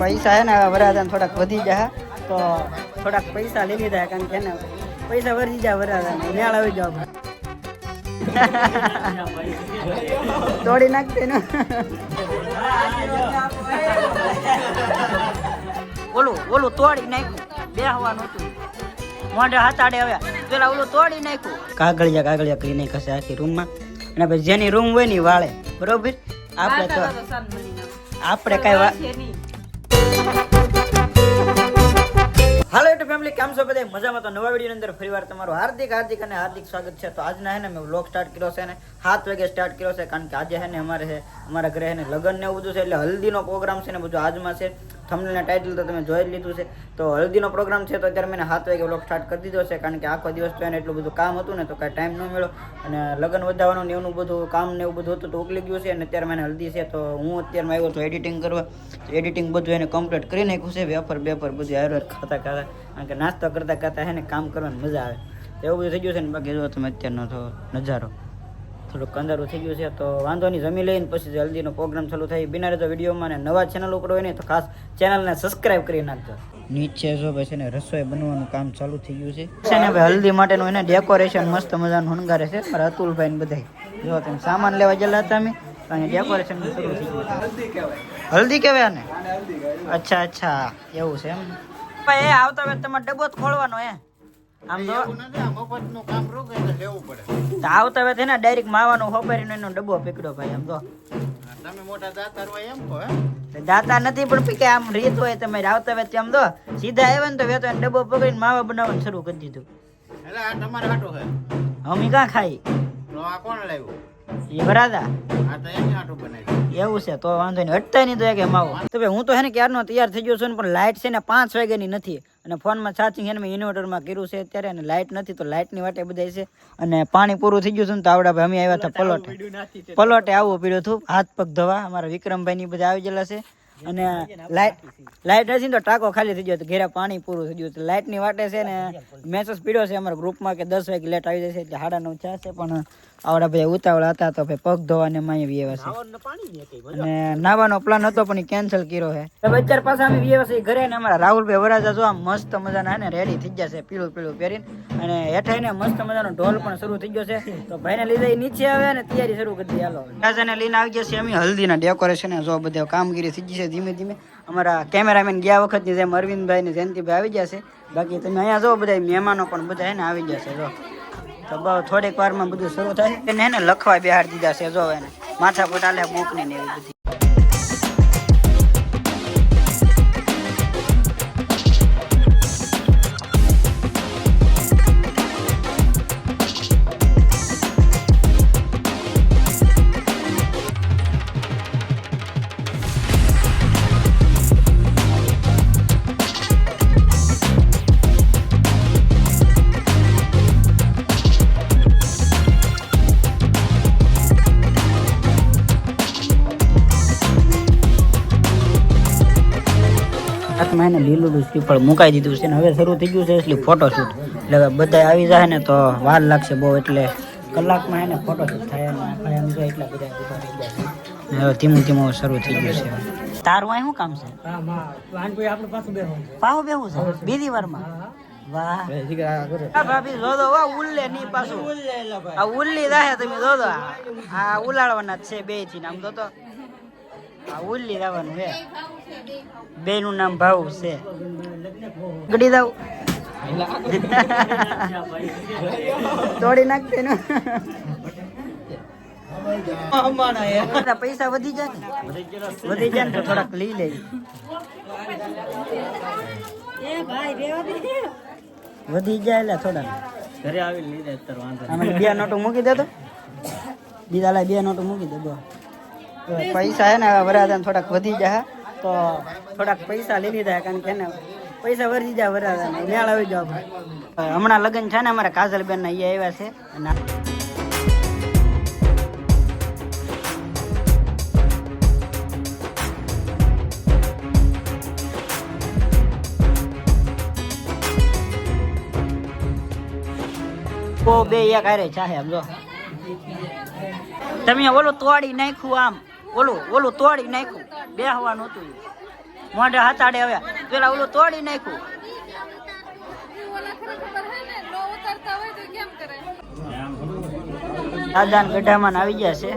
પૈસા હે ને હવે થોડાક વધી જાય તો થોડાક પૈસા લઈ લીધા કારણ કે ને પૈસા વધી જાય વરાદાને મેળ આવી જાવ તોડી નાખતે ને. ઓલું ઓલું તોડી નાખ્યું. બેહવાનું હતું. મોઢે હાથાડે હવે. પેલા ઓલું તોડી નાખ્યું. કાગળિયા કાગળિયા કરી નાખશે આખી રૂમમાં. અને પછી જેની રૂમ હોય ને વાળે. બરોબર? આપણે તો આપણે કઈ ફેમિલી કેમ છો બધા મજામાં. તો નવા વીડિયો અંદર ફરીવાર તમારું હાર્દિક હાર્દિક અને હાર્દિક સ્વાગત છે. તો આજના હે ને મેં વ્લોગ સ્ટાર્ટ કર્યો છે ને, સાત વાગે સ્ટાર્ટ કર્યો છે, કારણ કે આજે હે ને અમારે છે અમારા ઘરે ને લગ્ન ને એવું બધું છે, એટલે હલ્દીનો પ્રોગ્રામ છે ને બધું આજમાં છે. થંબનેલ ટાઇટલ તો તમે જોઈ જ લીધું છે. તો હલ્દીનો પ્રોગ્રામ છે, તો અત્યારે મેં સાત વાગે વ્લોગ સ્ટાર્ટ કરી દીધો છે, કારણ કે આખો દિવસ તો એને એટલું બધું કામ હતું ને, તો કાંઈ ટાઈમ ન મળ્યો. અને લગ્ન વધારવાનું ને એવું બધું, કામ ને એવું બધું હતું, તો ઉકલી ગયું છે. અને અત્યારે મને હલ્દી છે, તો હું અત્યારમાં આવ્યો તો એડિટિંગ કરવા. એડિટિંગ બધું એને કમ્પ્લીટ કરી નાખ્યું છે, વેફર, બેફર બધું હારો ખાતા ખાતા. કારણ કે નાસ્તો કરતા કરતા હે ને કામ કરવાની મજા આવે. એવું બધું થઈ ગયું છે ને બાકી જો તમે અત્યારનો તો નજારો. થોડુંક કંદારું થઈ ગયું છે, તો વાંધો નહીં, જમી લઈને પછી જલ્દીનો પ્રોગ્રામ ચાલુ થાય. બિના રહેતો વિડીયોમાં ને નવા ચેનલ ઉપર હોય ને તો ખાસ ચેનલને સબસ્ક્રાઇબ કરી નાખજો. નીચે જો ભાઈ છે ને રસોઈ બનવાનું કામ ચાલુ થઈ ગયું છે. છે ને ભાઈ હલ્દી માટેનું એને ડેકોરેશન મસ્ત મજાનું હણગારે છે, મારા અતુલભાઈ ને બધા જો તમે સામાન લેવા ગયેલા હતા અમે અને ડેકોરેશન શરૂ થઈ ગયું છે. હલ્દી કહેવાય ને અચ્છા અચ્છા, એવું છે એમ? ભાઈ એ આવતા વેત તમારે ડબ્બો ખોલવાનો એ આમ તો પડે. આવતા વેત હે ને ડાયરેક્ટ માવાનો હોપારીનો એનો ડબ્બો પીકડો ભાઈ આમ તો. તો દાતા નથી પણ પીકે આમ રીત હોય તમારે આવતા વેત આમ તો સીધા આવ્યા ને તો વેતો એને ડબ્બો પકડીને માવા બનાવવાનું શરૂ કરી દીધું. એટલે અમે કાં ખાઈ? એ ભરાતા એવું છે તો વાંધો નહીં. હટતા નહીં તો કે માવો તો ભાઈ હું તો હે ને ક્યારનો તૈયાર થઈ ગયો છું ને પણ લાઇટ છે ને પાંચ વાગ્યાની નથી. અને ફોનમાં ચાર્જિંગ છે ને મેં ઇન્વર્ટરમાં કર્યું છે અત્યારે અને લાઇટ નથી તો લાઇટની વાટે બધા છે. અને પાણી પૂરું થઈ ગયું છે ને તો આવડા ભાઈ અમે આવ્યા હતા પલોટે. પલોટે આવવું પીડ્યું હતું. હાથ પગ ધોવા. અમારા વિક્રમભાઈ ની બધા આવી ગયેલા છે. અને લાઇટ લાઇટ નથી તો ટાંકો ખાલી થઈ ગયો ઘેરા પાણી પૂરું થઈ ગયું. તો લાઇટની વાટે છે ને મેસેજ પીડ્યો છે અમારા ગ્રુપમાં કે દસ વાગે લેટ આવી જશે એટલે સાડા નવ છે પણ આવડા ભાઈ ઉતાવળા હતા તો ભાઈ પગ ધોવાને માય આવ્યા અને નાવાનો પ્લાન હતો પણ એ કેન્સલ કર્યો છે. અત્યાર પાસે અમે વ્યવસ ઘરે ને અમારા રાહુલભાઈ વરાજા જો આમ મસ્ત મજાના ને રેડી થઈ ગયા છે પીળું પીળું પહેરીને. અને હેઠે ને મસ્ત મજાનો ઢોલ પણ શરૂ થઈ ગયો છે. તો ભાઈને લીધે નીચે આવે ને તૈયારી શરૂ કરી દઈએ. હાલો. રાજાને લઈને આવી ગયા છે અમે હલ્દીના ડેકોરેશન જો બધે કામગીરી થઈ ગઈ છે. ધીમે ધીમે અમારા કેમેરામેન ગયા વખતની જેમ અરવિંદભાઈ ને જયંતિભાઈ આવી છે. બાકી તમે અહીંયા જો બધા મહેમાનો પણ બધા એને આવી છે, જો. તો થોડીક વારમાં બધું શરૂ થાય. એને લખવા બિહાર દીધા છે, જો એને. માથા પર આલે બુક ને એવી બધી. હાથમાં એને લીલું શ્રીફળ મુકાઈ દીધું છે ને હવે શરૂ થઈ ગયું છે એટલે ફોટોશૂટ એટલે હવે બધા આવી જાય ને તો વાર લાગશે બહુ એટલે કલાકમાં એને ફોટોશૂટ થાય આપણે એમ જો એટલા બધા થઈ હવે ધીમું ધીમું શરૂ થઈ ગયું છે. તારું અહીં શું કામ છે? પાહો બેહું છે? બીજી વારમાં? વાહ. આ ભાભી જો દો વાહ ઉલ્લે ની પાછું. આ ઉલ્લી દાહે તમે જો દો આ ઉલાડવાના જ છે બેથી આમ તો તો આ ઉલ્લી દાવાનું હે બે નું નામ ભાવ છે. ગડી દઉં. તોડી નાખ તેનું પૈસા વધી જાય ને. વધી જાય ને તો થોડાક લઈ લે. વધી જાય એટલે થોડા ઘરે આવી લીધે અત્યારે વાંધો બે નોટો મૂકી દેતો બીજા લાય બે નોટો મૂકી દે પૈસા હે ને વરાદાને થોડાક વધી જાય. તો થોડાક પૈસા લઈ લીધા કારણ કે ને પૈસા વરજી જાય વરાદાને મેળ આવી જાવ હમણાં લગ્ન છે ને, અમારા કાજલબેન ના અહીંયા આવ્યા છે. અને કો બે એક હારે ચાહે આમ જો. તમે ઓલું તોડી નાખ્યું આમ. ઓલું ઓલું તોડી નાખ્યું. બેહવાનું હતું. મોઢે હાથાડે હવે. પેલા ઓલું તોડી નાખ્યું. દાદાન ગઢામાં આવી ગયા છે.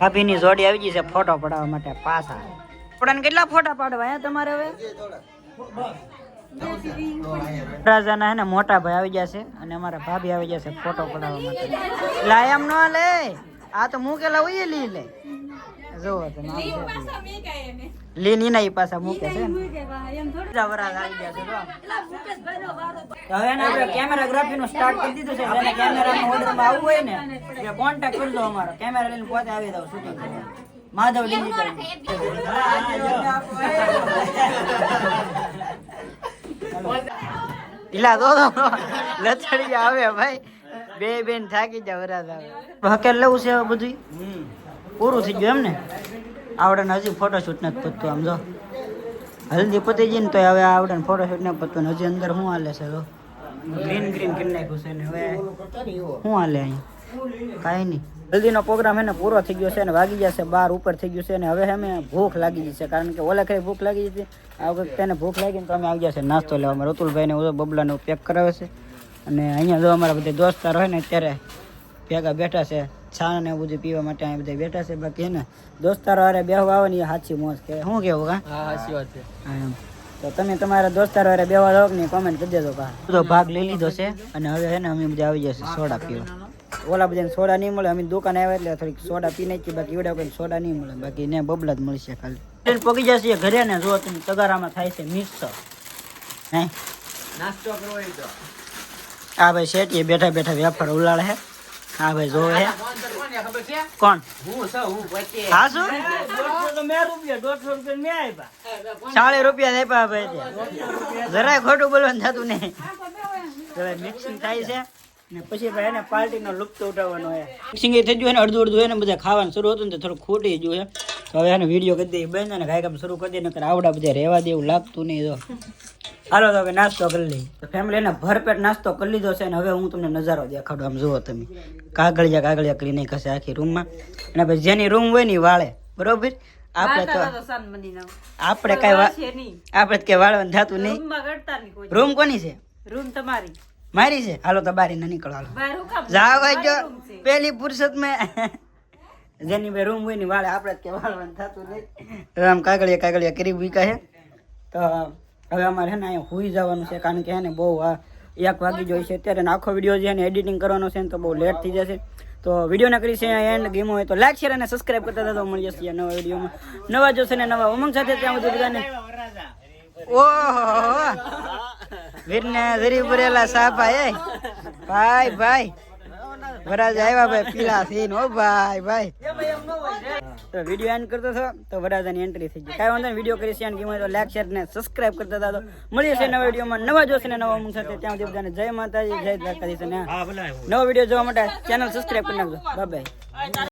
ભાભીની જોડી આવી ગઈ છે ફોટો પડાવવા માટે પાછા. આપણાને કેટલા ફોટા પાડવા હે તમારે હવે? રાજાના હે ને મોટા ભાઈ આવી છે અને અમારા ભાભી આવી છે ફોટો પડાવવા માટે. લાય એમ નો લે. આ તો મૂકેલા હોય લી લે. જો. લીન ઈ ના પાછા મૂકે છે ને. આવી ગયા છે. તો હવે એને આપણે કેમેરાગ્રાફી નું સ્ટાર્ટ કરી દીધું છે. જેને ઓર્ડરમાં આવવું હોય ને, એટલે કોન્ટેક્ટ કરજો અમારો. કેમેરા લઈને પોતે આવી દઉં શૂટિંગ કરવા માધવ ડિજિટલ ઇલા દો દો લથડી આવે ભાઈ. બે, બેન થાકી જાવ વરાજ આવે. હકેલ લેવું છે બધું પૂરું થઈ ગયું એમ ને? આવડે હજી ફોટોશૂટ નથી પતતું આમ, જો. હલ્દી પતી જઈને તો હવે આવડે ફોટોશૂટ નથી પતતું હજી અંદર શું હાલે છે, જો? ગ્રીન ગ્રીન કરી નાખ્યું ને હવે. શું હાલે અહીં કાંઈ નહીં. હલ્દીનો પ્રોગ્રામ એને પૂરો થઈ ગયો છે અને વાગી જશે બાર ઉપર થઈ ગયું છે અને હવે અમે ભૂખ લાગી જશે કારણ કે ઓલા ખરી ભૂખ લાગી જતી આ વખતે તેને ભૂખ લાગી ને તો અમે આવી જશે નાસ્તો લેવા. અમારે રતુલભાઈને બબલાનો બબલાને પેક કરાવે છે. અને અહીંયા જો અમારા બધા દોસ્તાર હોય ને અત્યારે ભેગા બેઠા છે છાણ ને બધું પીવા માટે અહીંયા બધા બેઠા છે. બાકી ને દોસ્તારો અરે બેહવા આવે ને એ સાચી મોજ કે શું કેવું કા? હા સાચી વાત છે. તો તમે તમારા દોસ્તારો અરે બેહવા જાવ ને કોમેન્ટ કરી દેજો કા તો ભાગ લઈ લીધો છે અને હવે હે ને અમે બધા આવી જશે સોડા પીવા. ઓલા બધાને સોડા નહીં મળે અમે દુકાન આવ્યા એટલે થોડીક સોડા પી નાખી બાકી એવડા કોઈ સોડા નહીં મળે બાકી ને બબલા જ મળશે ખાલી. ટ્રેન પગી જશે ઘરે ને જો તમે તગારામાં થાય છે મિક્સ. હે? નાસ્તો કરવો તો. આ ભાઈ શેઠી બેઠા બેઠા વેફર ઉલાળે હે હા ભાઈ જોવે હે કોણ? હું છું હું પોતે હા શું? મેં રૂપિયા 150 રૂપિયા મે આપ્યા ચાલીસ રૂપિયા આપ્યા ભાઈ જરાય ખોટું બોલવાનું થતું નહીં. જરાય મિક્સિંગ થાય છે. ને પછી ભાઈ એને પાર્ટીનો લુપ્ત ઉઠાવવાનો હોય મિક્સિંગ થઈ ગયું ને અડધું અડધું એને બધા ખાવાનું શરૂ હતું ને થોડું ખોટી ગયું છે. તો હવે એને વીડિયો કરી દઈએ. બંધ અને કામ શરૂ કરી દઈએ નકર આવડા બધા રહેવા દે એવું લાગતું નહીં તો. હાલો તો હવે નાસ્તો કરી લઈ તો ફેમિલી એને ભરપેટ નાસ્તો કરી લીધો છે અને હવે હું તમને નજારો દેખાડું. આમ જુઓ તમે. કાગળિયા કાગળિયા કરી નાખશે આખી રૂમમાં અને પછી જેની રૂમ હોય ને વાળે. બરોબર? આપણે તો આપણે કઈ આપણે કઈ વાળવાનું થતું નહીં. રૂમ કોની છે? રૂમ તમારી. મારી છે? હાલો તો બારી ના નીકળો હાલો જાવ જો. પેલી ફુરસત મેં જેની બે રૂમ હોય ને વાળે આપણે જ કે વાળવાનું થતું નહીં. આમ કાગળિયા કાગળિયા કરી મૂક્યા છે. તો હવે અમારે છે ને અહીંયા હુઈ જવાનું છે કારણ કે હે ને બહુ આ એક વાગી જોઈ છે. અત્યારે આખો વીડિયો છે ને એડિટિંગ કરવાનો છે ને તો બહુ લેટ થઈ જશે. તો વિડીયોને કરી છે એન્ડ ગેમ હોય તો લાઈક શેર અને સબસ્ક્રાઇબ કરતા તો મળી જશે નવા વિડીયોમાં નવા જોશે ને નવા ઉમંગ સાથે ત્યાં બધું બધાને. ઓહો. વીરને ભરેલા સાપા એ. ભાઈ ભાઈ. વરાજ આવ્યા ભાઈ પીલા ઓ ભાઈ ભાઈ. તો વીડિયો એન્ડ કરતો હતો તો વરાજાની એન્ટ્રી થઈ ગઈ. કાંઈ વાંધો નહીં વીડિયો કરી શેર ગેમ તો લાઈક શેર ને સબસ્ક્રાઇબ કરતા હતા તો મળીએ છે નવા વિડીયોમાં નવા જોશે ને નવા ઉમંગ સાથે. ત્યાં સુધી બધાને જય માતાજી જય દ્વારકાધીશ નવો વીડિયો જોવા માટે ચેનલ સબસ્ક્રાઇબ કરી નાખજો. બાય